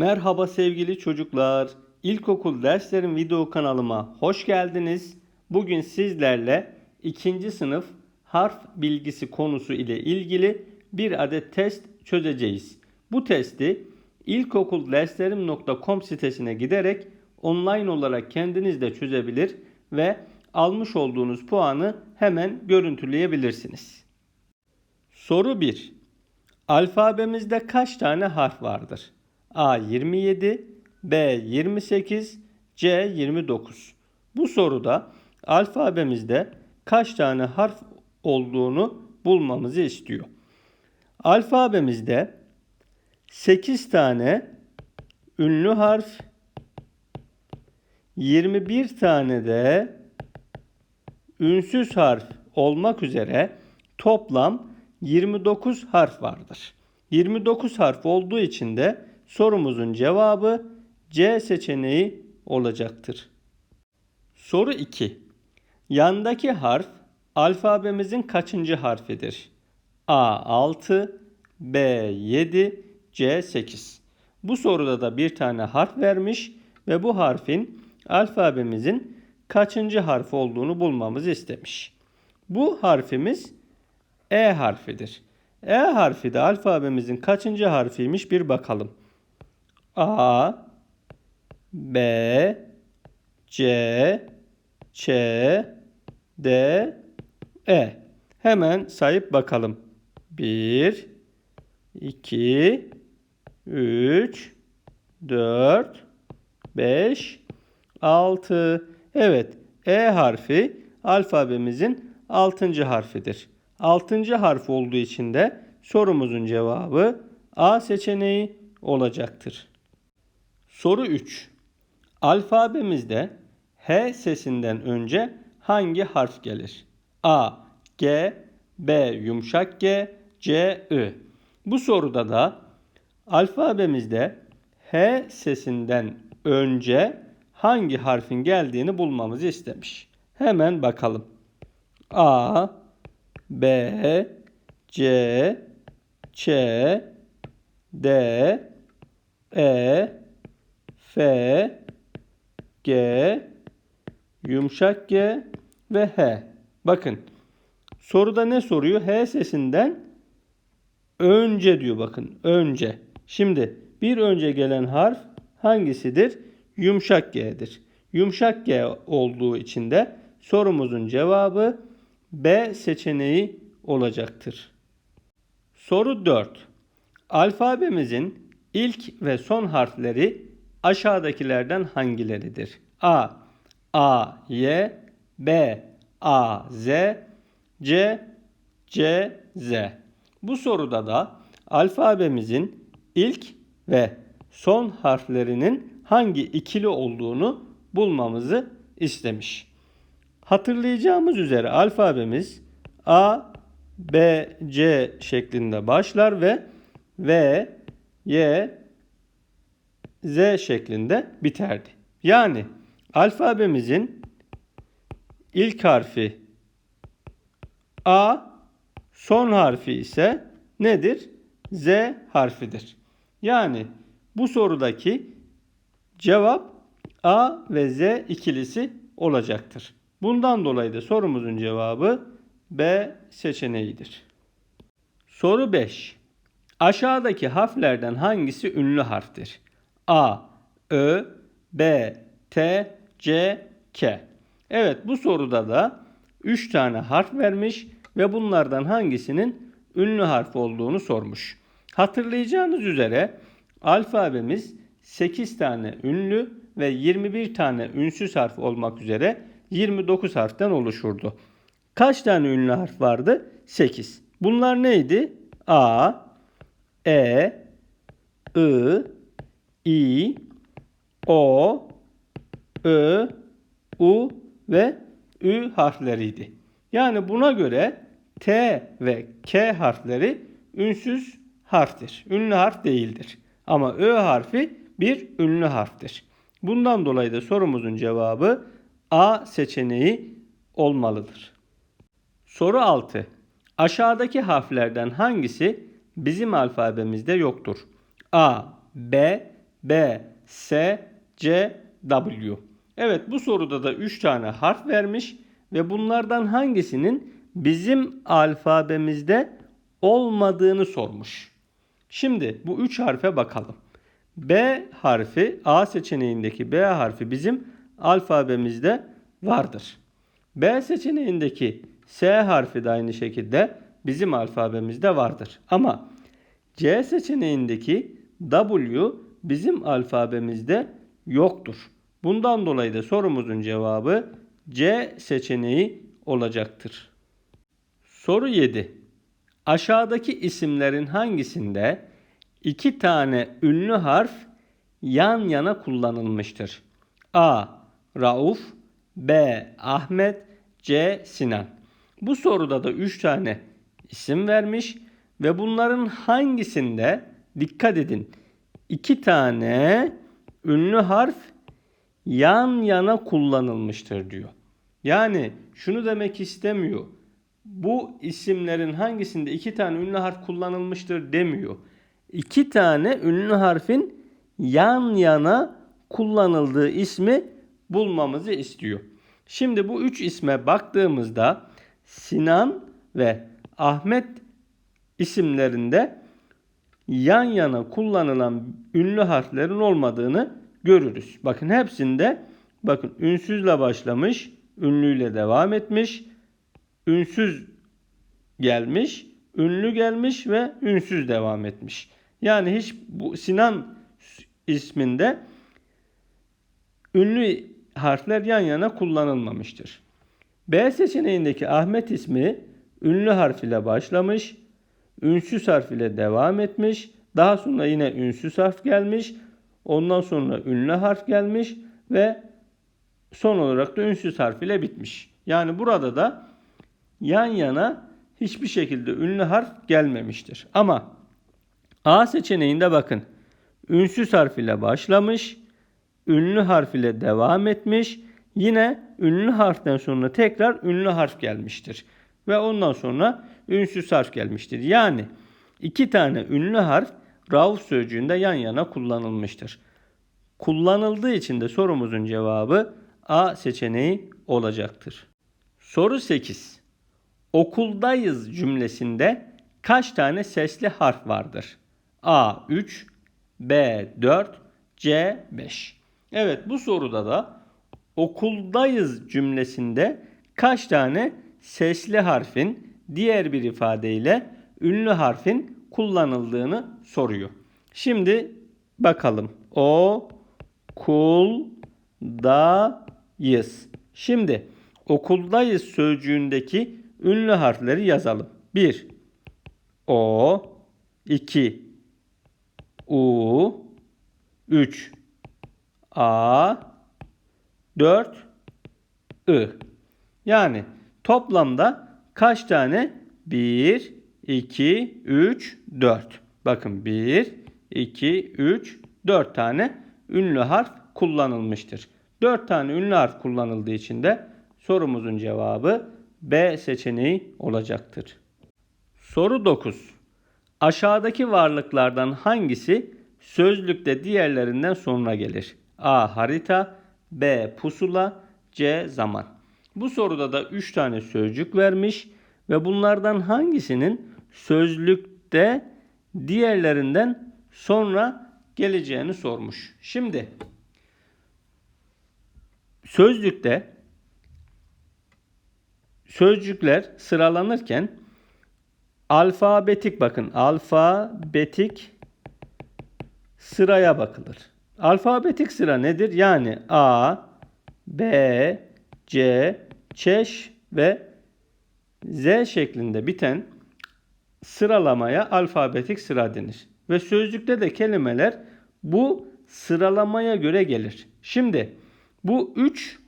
Merhaba sevgili çocuklar. İlkokul derslerim video kanalıma hoş geldiniz. Bugün sizlerle ikinci sınıf harf bilgisi konusu ile ilgili bir adet test çözeceğiz. Bu testi ilkokulderslerim.com sitesine giderek online olarak kendiniz de çözebilir ve almış olduğunuz puanı hemen görüntüleyebilirsiniz. Soru 1. Alfabemizde kaç tane harf vardır? A 27, B 28, C 29. Bu soruda alfabemizde kaç tane harf olduğunu bulmamızı istiyor. Alfabemizde 8 tane ünlü harf, 21 tane de ünsüz harf olmak üzere toplam 29 harf vardır. 29 harf olduğu için de sorumuzun cevabı C seçeneği olacaktır. Soru 2. Yandaki harf alfabemizin kaçıncı harfidir? A 6, B 7, C 8. Bu soruda da bir tane harf vermiş ve bu harfin alfabemizin kaçıncı harf olduğunu bulmamızı istemiş. Bu harfimiz E harfidir. E harfi de alfabemizin kaçıncı harfiymiş bir bakalım. A, B, C, Ç, D, E. Hemen sayıp bakalım. 1, 2, 3, 4, 5, 6. Evet, E harfi alfabemizin 6. harfidir. 6. harf olduğu için de sorumuzun cevabı A seçeneği olacaktır. Soru 3. Alfabemizde H sesinden önce hangi harf gelir? A, G, B yumuşak G, C, I. Bu soruda da alfabemizde H sesinden önce hangi harfin geldiğini bulmamızı istemiş. Hemen bakalım. A, B, C, Ç, D, E, F, G, yumuşak G ve H. Bakın soruda ne soruyor? H sesinden önce diyor bakın önce. Şimdi bir önce gelen harf hangisidir? Yumuşak G'dir. Yumuşak G olduğu için de sorumuzun cevabı B seçeneği olacaktır. Soru 4. Alfabemizin ilk ve son harfleri aşağıdakilerden hangileridir? A. A, Y, B, A, Z, C, C, Z. Bu soruda da alfabemizin ilk ve son harflerinin hangi ikili olduğunu bulmamızı istemiş. Hatırlayacağımız üzere alfabemiz A, B, C şeklinde başlar ve V, Y, Z şeklinde biterdi. Yani alfabemizin ilk harfi A, son harfi ise nedir? Z harfidir. Yani bu sorudaki cevap A ve Z ikilisi olacaktır. Bundan dolayı da sorumuzun cevabı B seçeneğidir. Soru 5. Aşağıdaki harflerden hangisi ünlü harftir? A, Ö, B, T, C, K. Evet bu soruda da 3 tane harf vermiş ve bunlardan hangisinin ünlü harf olduğunu sormuş. Hatırlayacağınız üzere alfabemiz 8 tane ünlü ve 21 tane ünsüz harf olmak üzere 29 harften oluşurdu. Kaç tane ünlü harf vardı? 8. Bunlar neydi? A, E, I, İ, O, Ö, U ve Ü harfleriydi. Yani buna göre T ve K harfleri ünsüz harftir. Ünlü harf değildir. Ama Ö harfi bir ünlü harftir. Bundan dolayı da sorumuzun cevabı A seçeneği olmalıdır. Soru 6. Aşağıdaki harflerden hangisi bizim alfabemizde yoktur? A, B, B, S, C, W. Evet bu soruda da 3 tane harf vermiş ve bunlardan hangisinin bizim alfabemizde olmadığını sormuş. Şimdi bu 3 harfe bakalım. B harfi A seçeneğindeki B harfi bizim alfabemizde vardır. B seçeneğindeki S harfi de aynı şekilde bizim alfabemizde vardır. Ama C seçeneğindeki W bizim alfabemizde yoktur. Bundan dolayı da sorumuzun cevabı C seçeneği olacaktır. Soru 7. Aşağıdaki isimlerin hangisinde iki tane ünlü harf yan yana kullanılmıştır? A. Rauf B. Ahmet C. Sinan Bu soruda da 3 tane isim vermiş ve bunların hangisinde dikkat edin iki tane ünlü harf yan yana kullanılmıştır diyor. Yani şunu demek istemiyor. Bu isimlerin hangisinde iki tane ünlü harf kullanılmıştır demiyor. İki tane ünlü harfin yan yana kullanıldığı ismi bulmamızı istiyor. Şimdi bu üç isme baktığımızda Sinan ve Ahmet isimlerinde yan yana kullanılan ünlü harflerin olmadığını görürüz. Bakın hepsinde bakın ünsüzle başlamış, ünlüyle devam etmiş, ünsüz gelmiş, ünlü gelmiş ve ünsüz devam etmiş. Yani hiç bu Sinan isminde ünlü harfler yan yana kullanılmamıştır. B seçeneğindeki Ahmet ismi ünlü harf ile başlamış, ünsüz harf ile devam etmiş, daha sonra yine ünsüz harf gelmiş, ondan sonra ünlü harf gelmiş ve son olarak da ünsüz harf ile bitmiş. Yani burada da yan yana hiçbir şekilde ünlü harf gelmemiştir. Ama A seçeneğinde bakın ünsüz harf ile başlamış, ünlü harf ile devam etmiş. Yine ünlü harften sonra tekrar ünlü harf gelmiştir. Ve ondan sonra ünsüz harf gelmiştir. Yani iki tane ünlü harf Rauf sözcüğünde yan yana kullanılmıştır. Kullanıldığı için de sorumuzun cevabı A seçeneği olacaktır. Soru 8. Okuldayız cümlesinde kaç tane sesli harf vardır? A 3, B 4, C 5. Evet bu soruda da okuldayız cümlesinde kaç tane sesli harfin diğer bir ifadeyle ünlü harfin kullanıldığını soruyor. Şimdi bakalım. O kul da yız. Şimdi okuldayız sözcüğündeki ünlü harfleri yazalım. 1 O 2 U 3 A 4 I. Yani toplamda kaç tane? 1, 2, 3, 4. Bakın 1, 2, 3, 4 tane ünlü harf kullanılmıştır. 4 tane ünlü harf kullanıldığı için de sorumuzun cevabı B seçeneği olacaktır. Soru 9. Aşağıdaki varlıklardan hangisi sözlükte diğerlerinden sonra gelir? A. Harita B. Pusula C. Zaman Bu soruda da 3 tane sözcük vermiş ve bunlardan hangisinin sözlükte diğerlerinden sonra geleceğini sormuş. Şimdi sözlükte sözcükler sıralanırken alfabetik bakın alfabetik sıraya bakılır. Alfabetik sıra nedir? Yani A, B, C, Ç ve Z şeklinde biten sıralamaya alfabetik sıra denir. Ve sözlükte de kelimeler bu sıralamaya göre gelir. Şimdi bu üç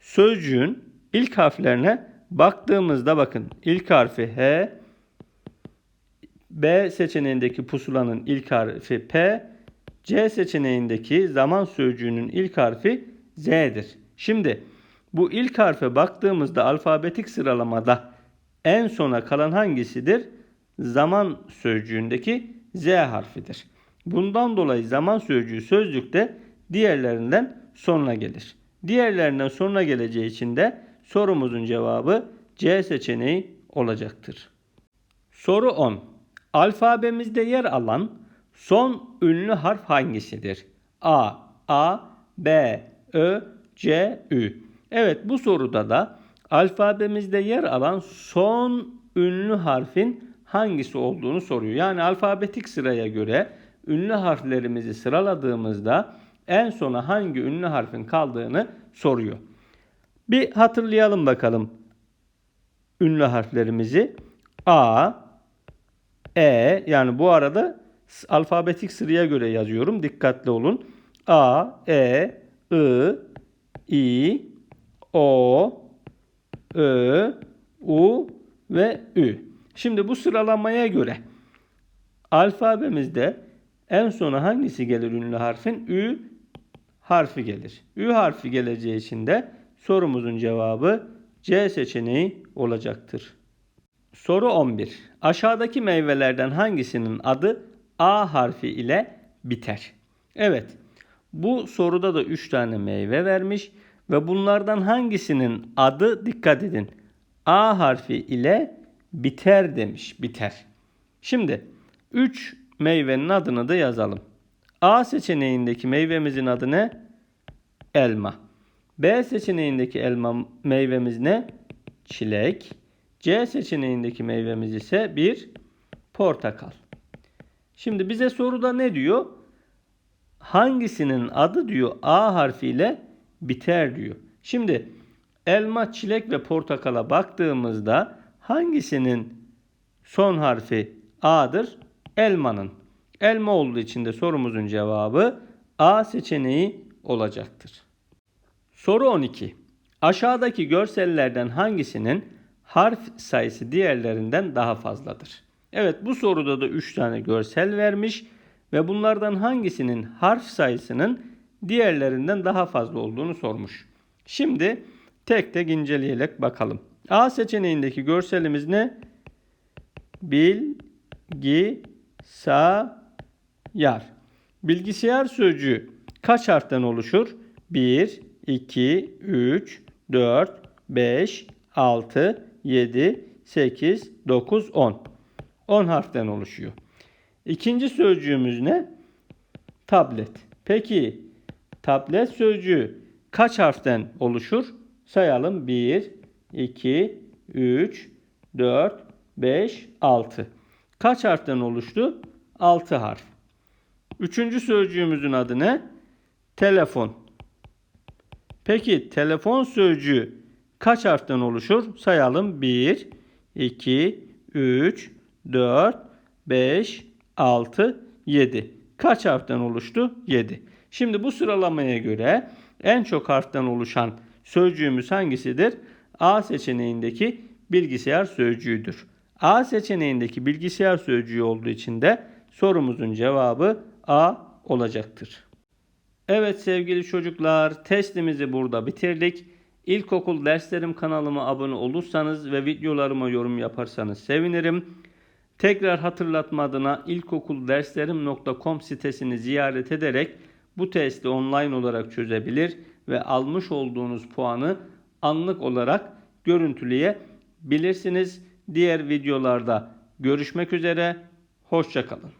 sözcüğün ilk harflerine baktığımızda bakın ilk harfi H, B seçeneğindeki pusulanın ilk harfi P, C seçeneğindeki zaman sözcüğünün ilk harfi Z'dir. Şimdi bu ilk harfe baktığımızda alfabetik sıralamada en sona kalan hangisidir? Zaman sözcüğündeki Z harfidir. Bundan dolayı zaman sözcüğü sözlükte diğerlerinden sonra gelir. Diğerlerinden sonra geleceği için de sorumuzun cevabı C seçeneği olacaktır. Soru 10. Alfabemizde yer alan son ünlü harf hangisidir? A, A, B, Ö, C, Ü. Evet bu soruda da alfabemizde yer alan son ünlü harfin hangisi olduğunu soruyor. Yani alfabetik sıraya göre ünlü harflerimizi sıraladığımızda en sona hangi ünlü harfin kaldığını soruyor. Bir hatırlayalım bakalım ünlü harflerimizi. A, E yani bu arada alfabetik sıraya göre yazıyorum. Dikkatli olun. A, E, I, I, O, Ö, U ve Ü. Şimdi bu sıralamaya göre alfabemizde en sona hangisi gelir ünlü harfin? Ü harfi gelir. Ü harfi geleceği için de sorumuzun cevabı C seçeneği olacaktır. Soru 11. Aşağıdaki meyvelerden hangisinin adı A harfi ile biter? Evet. Bu soruda da 3 tane meyve vermiş ve bunlardan hangisinin adı dikkat edin. A harfi ile biter demiş. Biter. Şimdi 3 meyvenin adını da yazalım. A seçeneğindeki meyvemizin adı ne? Elma. B seçeneğindeki elma meyvemiz ne? Çilek. C seçeneğindeki meyvemiz ise bir portakal. Şimdi bize soruda ne diyor? Hangisinin adı diyor A harfiyle biter diyor. Şimdi elma, çilek ve portakala baktığımızda hangisinin son harfi A'dır? Elmanın. Elma olduğu için de sorumuzun cevabı A seçeneği olacaktır. Soru 12. Aşağıdaki görsellerden hangisinin harf sayısı diğerlerinden daha fazladır? Evet bu soruda da 3 tane görsel vermiş ve bunlardan hangisinin harf sayısının diğerlerinden daha fazla olduğunu sormuş. Şimdi tek tek inceleyerek bakalım. A seçeneğindeki görselimiz ne? Bilgisayar. Bilgisayar sözcüğü kaç harften oluşur? 1, 2, 3, 4, 5, 6, 7, 8, 9, 10. 10 harften oluşuyor. İkinci sözcüğümüz ne? Tablet. Peki tablet sözcüğü kaç harften oluşur? Sayalım. 1, 2, 3, 4, 5, 6. Kaç harften oluştu? 6 harf. Üçüncü sözcüğümüzün adı ne? Telefon. Peki telefon sözcüğü kaç harften oluşur? Sayalım. 1, 2, 3, 4, 5, 6, 7. Kaç harften oluştu? 7. Şimdi bu sıralamaya göre en çok harften oluşan sözcüğümüz hangisidir? A seçeneğindeki bilgisayar sözcüğüdür. A seçeneğindeki bilgisayar sözcüğü olduğu için de sorumuzun cevabı A olacaktır. Evet sevgili çocuklar testimizi burada bitirdik. İlkokul derslerim kanalıma abone olursanız ve videolarıma yorum yaparsanız sevinirim. Tekrar hatırlatma adına ilkokulderslerim.com sitesini ziyaret ederek bu testi online olarak çözebilir ve almış olduğunuz puanı anlık olarak görüntüleyebilirsiniz. Diğer videolarda görüşmek üzere. Hoşçakalın.